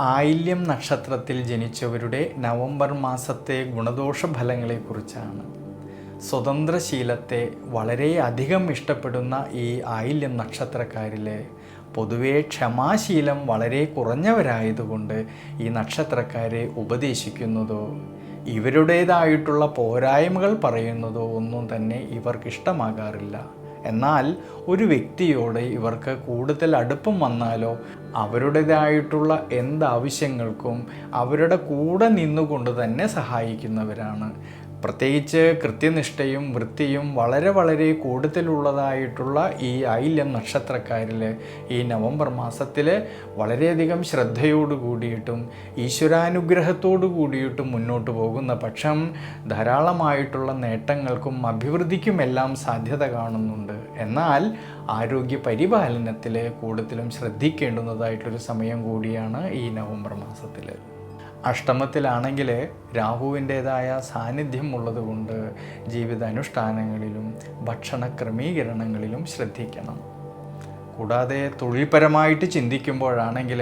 ആയില്യം നക്ഷത്രത്തിൽ ജനിച്ചവരുടെ നവംബർ മാസത്തെ ഗുണദോഷ ഫലങ്ങളെക്കുറിച്ചാണ് സ്വതന്ത്രശീലത്തെ വളരെയധികം ഇഷ്ടപ്പെടുന്ന ഈ ആയില്യം നക്ഷത്രക്കാരിലെ പൊതുവേ ക്ഷമാശീലം വളരെ കുറഞ്ഞവരായതുകൊണ്ട് ഈ നക്ഷത്രക്കാരെ ഉപദേശിക്കുന്നതോ ഇവരുടേതായിട്ടുള്ള പോരായ്മകൾ പറയുന്നതോ ഒന്നും തന്നെ ഇവർക്ക് ഇഷ്ടമാകാറില്ല എന്നാൽ ഒരു വ്യക്തിയോട് ഇവർക്ക് കൂടുതൽ അടുപ്പം വന്നാലോ അവരുടേതായിട്ടുള്ള എന്താവശ്യങ്ങൾക്കും അവരുടെ കൂടെ നിന്നുകൊണ്ട് തന്നെ സഹായിക്കുന്നവരാണ്. പ്രത്യേകിച്ച് കൃത്യനിഷ്ഠയും വൃത്തിയും വളരെ വളരെ കൂടുതലുള്ളതായിട്ടുള്ള ഈ ഐല്യം നക്ഷത്രക്കാരിൽ ഈ നവംബർ മാസത്തിൽ വളരെയധികം ശ്രദ്ധയോട് കൂടിയിട്ടും ഈശ്വരാനുഗ്രഹത്തോടു കൂടിയിട്ടും മുന്നോട്ട് പോകുന്ന പക്ഷം ധാരാളമായിട്ടുള്ള നേട്ടങ്ങൾക്കും അഭിവൃദ്ധിക്കുമെല്ലാം സാധ്യത കാണുന്നുണ്ട്. എന്നാൽ ആരോഗ്യ പരിപാലനത്തിൽ കൂടുതലും ശ്രദ്ധിക്കേണ്ടുന്നതായിട്ടൊരു സമയം കൂടിയാണ് ഈ നവംബർ മാസത്തിൽ അഷ്ടമത്തിലാണെങ്കിൽ രാഹുവിന്റേതായ സാന്നിധ്യം ഉള്ളതുകൊണ്ട് ജീവിതാനുഷ്ഠാനങ്ങളിലും ഭക്ഷണ ക്രമീകരണങ്ങളിലും ശ്രദ്ധിക്കണം. കൂടാതെ തൊഴിൽപരമായിട്ട് ചിന്തിക്കുമ്പോഴാണെങ്കിൽ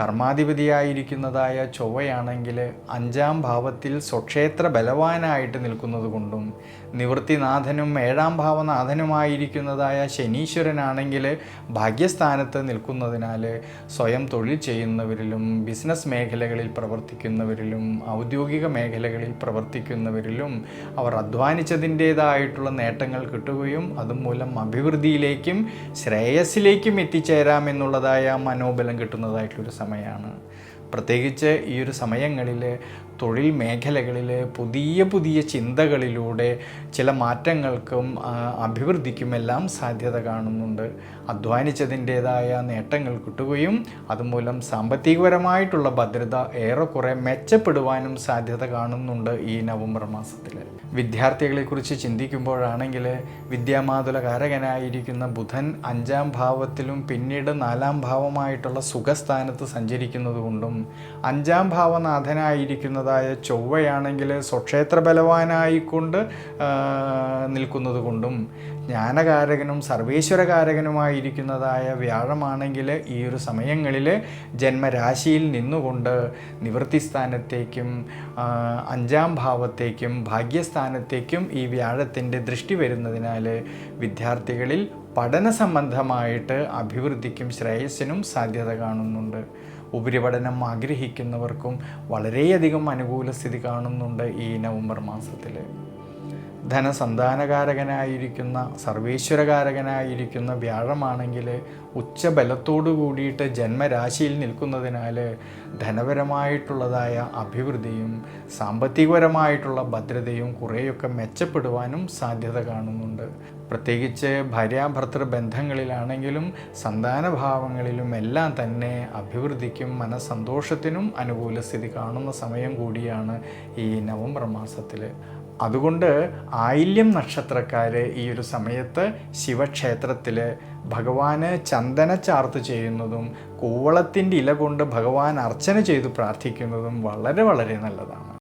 കർമാധിപതിയായിരിക്കുന്നതായ ചൊവ്വയാണെങ്കിൽ അഞ്ചാം ഭാവത്തിൽ സ്വക്ഷേത്ര ബലവാനായിട്ട് നിൽക്കുന്നത് കൊണ്ടും നിവൃത്തിനാഥനും ഏഴാം ഭാവനാഥനുമായിരിക്കുന്നതായ ശനീശ്വരനാണെങ്കിൽ ഭാഗ്യസ്ഥാനത്ത് നിൽക്കുന്നതിനാൽ സ്വയം തൊഴിൽ ചെയ്യുന്നവരിലും ബിസിനസ് മേഖലകളിൽ പ്രവർത്തിക്കുന്നവരിലും ഔദ്യോഗിക മേഖലകളിൽ പ്രവർത്തിക്കുന്നവരിലും അവർ അധ്വാനിച്ചതിന്റേതായിട്ടുള്ള നേട്ടങ്ങൾ കിട്ടുകയും അതുമൂലം അഭിവൃദ്ധിയിലേക്കും ശ്രേയസ്സിലേക്കും എത്തിച്ചേരാമെന്നുള്ളതായ മനോബലം കിട്ടുന്നതായിട്ടുള്ളൊരു സമയമാണ്. പ്രത്യേകിച്ച് ഈ ഒരു സമയങ്ങളിൽ തൊഴിൽ മേഖലകളിൽ പുതിയ പുതിയ ചിന്തകളിലൂടെ ചില മാറ്റങ്ങൾക്കും അഭിവൃദ്ധിക്കുമെല്ലാം സാധ്യത കാണുന്നുണ്ട്. അധ്വാനിച്ചതിന്റേതായ നേട്ടങ്ങൾ കിട്ടുകയും അതുമൂലം സാമ്പത്തികപരമായിട്ടുള്ള ഭദ്രത ഏറെക്കുറെ മെച്ചപ്പെടുവാനും സാധ്യത കാണുന്നുണ്ട് ഈ നവംബർ മാസത്തിൽ വിദ്യാർത്ഥികളെക്കുറിച്ച് ചിന്തിക്കുമ്പോഴാണെങ്കിൽ വിദ്യാമാതുലകാരകനായിരിക്കുന്ന ബുധൻ അഞ്ചാം ഭാവത്തിലും പിന്നീട് നാലാം ഭാവമായിട്ടുള്ള സുഖസ്ഥാനത്ത് സഞ്ചരിക്കുന്നതുകൊണ്ടും അഞ്ചാം അഞ്ചാം ഭാവനാഥനായിരിക്കുന്നതായ ചൊവ്വയാണെങ്കിൽ സ്വക്ഷേത്ര ബലവാനായിക്കൊണ്ട് നിൽക്കുന്നത് കൊണ്ടും ജ്ഞാനകാരകനും സർവേശ്വരകാരകനുമായിരിക്കുന്നതായ വ്യാഴമാണെങ്കിൽ ഈ ഒരു സമയങ്ങളിൽ ജന്മരാശിയിൽ നിന്നുകൊണ്ട് നിവൃത്തിസ്ഥാനത്തേക്കും അഞ്ചാം ഭാവത്തേക്കും ഭാഗ്യസ്ഥാനത്തേക്കും ഈ വ്യാഴത്തിന്റെ ദൃഷ്ടി വരുന്നതിനാൽ വിദ്യാർത്ഥികളിൽ പഠന സംബന്ധമായിട്ട് അഭിവൃദ്ധിക്കും ശ്രേയസ്സിനും സാധ്യത കാണുന്നുണ്ട്. ഉപരിപഠനം ആഗ്രഹിക്കുന്നവർക്കും വളരെയധികം അനുകൂല സ്ഥിതി കാണുന്നുണ്ട് ഈ നവംബർ മാസത്തിൽ ധനസന്താനകാരകനായിരിക്കുന്ന സർവേശ്വരകാരകനായിരിക്കുന്ന വ്യാഴമാണെങ്കിൽ ഉച്ചബലത്തോടു കൂടിയിട്ട് ജന്മരാശിയിൽ നിൽക്കുന്നതിനാൽ ധനപരമായിട്ടുള്ളതായ അഭിവൃദ്ധിയും സാമ്പത്തികപരമായിട്ടുള്ള ഭദ്രതയും കുറേയൊക്കെ മെച്ചപ്പെടുവാനും സാധ്യത കാണുന്നുണ്ട്. പ്രത്യേകിച്ച് ഭാര്യാഭർത്തൃ ബന്ധങ്ങളിലാണെങ്കിലും സന്താനഭാവങ്ങളിലും എല്ലാം തന്നെ അഭിവൃദ്ധിക്കും മനസ്സന്തോഷത്തിനും അനുകൂല സ്ഥിതി കാണുന്ന സമയം കൂടിയാണ് ഈ നവംബർ മാസത്തിൽ. അതുകൊണ്ട് ആയില്യം നക്ഷത്രക്കാർ ഈ ഒരു സമയത്ത് ശിവക്ഷേത്രത്തിൽ ഭഗവാന് ചന്ദന ചാർത്ത് ചെയ്യുന്നതും കൂവളത്തിന്റെ ഇല കൊണ്ട് ഭഗവാൻ അർച്ചന ചെയ്ത് പ്രാർത്ഥിക്കുന്നതും വളരെ വളരെ നല്ലതാണ്.